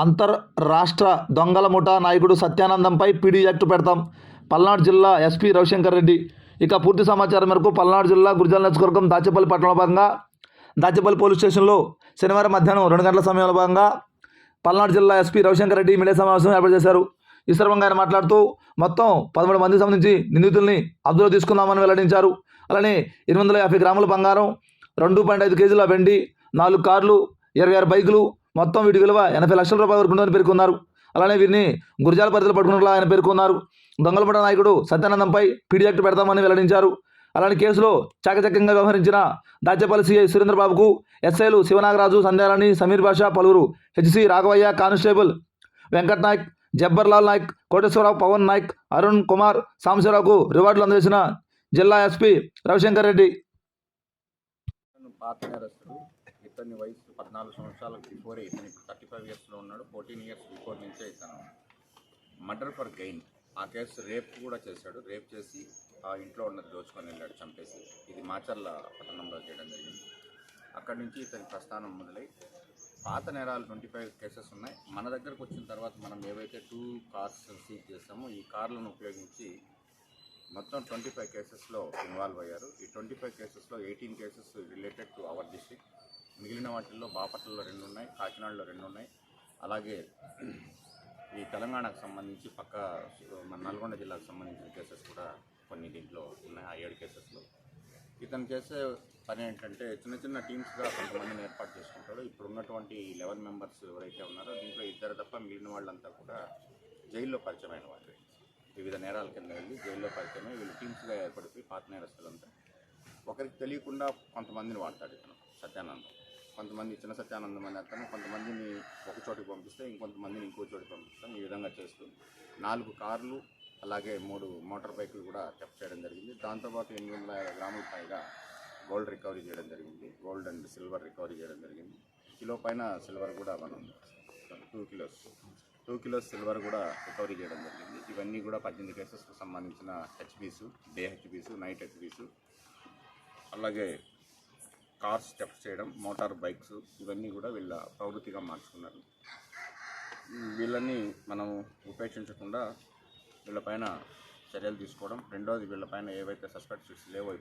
అంతర్ రాష్ట్ర దొంగల ముఠా నాయకుడు సత్యానందంపై పీడీ యాక్ట్ పెడతాం. పల్నాడు జిల్లా ఎస్పీ రవిశంకర్ రెడ్డి. ఇక పూర్తి సమాచారం మేరకు పల్నాడు జిల్లా గురిజాల నియోజకవర్గం దాచేపల్లి పట్టణంలో భాగంగా దాచేపల్లి పోలీస్ స్టేషన్లో శనివారం మధ్యాహ్నం రెండు గంటల సమయంలో భాగంగా పల్నాడు జిల్లా ఎస్పీ రవిశంకర్ రెడ్డి మీడియా సమావేశం ఏర్పాటు చేశారు. ఈ సందర్భంగా ఆయన మాట్లాడుతూ మొత్తం పదమూడు మందికి సంబంధించి నిందితుల్ని అదుపులో తీసుకుందామని వెల్లడించారు. అలానే ఎనిమిది వందల యాభై గ్రాముల బంగారం రెండు పాయింట్ ఐదు కేజీల వెండి నాలుగు కార్లు ఇరవై ఆరు బైకులు మొత్తం వీటి విలువ ఎనభై లక్షల రూపాయల వరకు ఉందని పేర్కొన్నారు. అలానే వీరిని గురిజాల పరిధిలో పట్టుకున్నట్లు ఆయన పేర్కొన్నారు. దొంగలపడ నాయకుడు సత్యానందంపై పీడీ యాక్ట్ పెడతామని వెల్లడించారు. అలానే కేసులో చాకచక్యంగా వ్యవహరించిన దాచేపల్లి సీఐ సురేంద్రబాబుకు ఎస్ఐలు శివనాగరాజు సంధ్యారాణి సమీర్ బాషా పలువురు హెచ్సి రాఘవయ్య కానిస్టేబుల్ వెంకట్ నాయక్ జబ్బర్లాల్ నాయక్ కోటేశ్వరరావు పవన్ నాయక్ అరుణ్ కుమార్ సాంబశివరావుకు రివార్డులు అందజేసిన జిల్లా ఎస్పీ రవిశంకర్ రెడ్డి. ఇతని వయసు పద్నాలుగు సంవత్సరాల బిఫోరే ఇతను ఇప్పుడు థర్టీ ఫైవ్ ఇయర్స్లో ఉన్నాడు. ఫోర్టీన్ ఇయర్స్ బిఫోర్ నుంచే ఇతను మర్డర్ ఫర్ గెయిన్ ఆ కేసు రేప్ కూడా చేశాడు. రేప్ చేసి ఆ ఇంట్లో ఉన్నది దోచుకొని వెళ్ళాడు చంపేసి. ఇది మాచర్ల పట్టణంలో చేయడం జరిగింది. అక్కడి నుంచి ఇతని ప్రస్థానం మొదలై పాత నేరాలు ట్వంటీ ఫైవ్ కేసెస్ ఉన్నాయి. మన దగ్గరకు వచ్చిన తర్వాత మనం ఏవైతే టూ కార్స్ సీజ్ చేస్తామో ఈ కార్లను ఉపయోగించి మొత్తం ట్వంటీ ఫైవ్ కేసెస్లో ఇన్వాల్వ్ అయ్యారు. ఈ ట్వంటీ ఫైవ్ కేసెస్లో eighteen cases related to our district మిగిలిన వాటిల్లో బాపట్లలో రెండు ఉన్నాయి కాకినాడలో రెండు ఉన్నాయి. అలాగే ఈ తెలంగాణకు సంబంధించి పక్క మన నల్గొండ జిల్లాకు సంబంధించిన కేసెస్ కూడా కొన్ని దీంట్లో ఉన్నాయి ఆ ఏడు కేసెస్లో. ఇతను చేసే పని ఏంటంటే చిన్న చిన్న టీమ్స్గా కొంతమందిని ఏర్పాటు చేసుకుంటాడు. ఇప్పుడు ఉన్నటువంటి లెవెన్ మెంబర్స్ ఎవరైతే ఉన్నారో దీంట్లో ఇద్దరు తప్ప మిగిలిన వాళ్ళంతా కూడా జైల్లో పరిచయమైన వాళ్ళు. వివిధ నేరాల కింద వెళ్ళి జైల్లో పరిచయమై వీళ్ళు టీమ్స్గా ఏర్పడిపోయి పాత నేరస్తులంతా. ఒకరికి తెలియకుండా కొంతమందిని వాడతాడు ఇతను సత్యానందం. కొంతమంది చిన్న సత్యానందం అని అతను కొంతమందిని ఒక చోటికి పంపిస్తే ఇంకొంతమందిని ఇంకో చోటికి పంపిస్తాం. ఈ విధంగా చేస్తూ నాలుగు కార్లు అలాగే మూడు మోటార్ బైకులు కూడా టెప్ చేయడం జరిగింది. దాంతోపాటు ఎనిమిది వందల యాభై గ్రాముల పైగా గోల్డ్ రికవరీ చేయడం జరిగింది. గోల్డ్ అండ్ సిల్వర్ రికవరీ చేయడం జరిగింది. కిలో పైన సిల్వర్ కూడా మనం two kilos two kilos silver కూడా రికవరీ చేయడం జరిగింది. ఇవన్నీ కూడా పద్దెనిమిది కేసెస్కి సంబంధించిన హెచ్బీసు డే హెచ్బీసు నైట్ హెచ్బీసు అలాగే కార్స్ స్టెప్స్ చేయడం మోటార్ బైక్స్ ఇవన్నీ కూడా వీళ్ళ ప్రవృత్తిగా మార్చుకున్నారు. వీళ్ళని మనం ఉపేక్షించకుండా వీళ్ళపైన చర్యలు తీసుకోవడం. రెండోది వీళ్ళపైన ఏవైతే సస్పెక్ట్స్ లేవో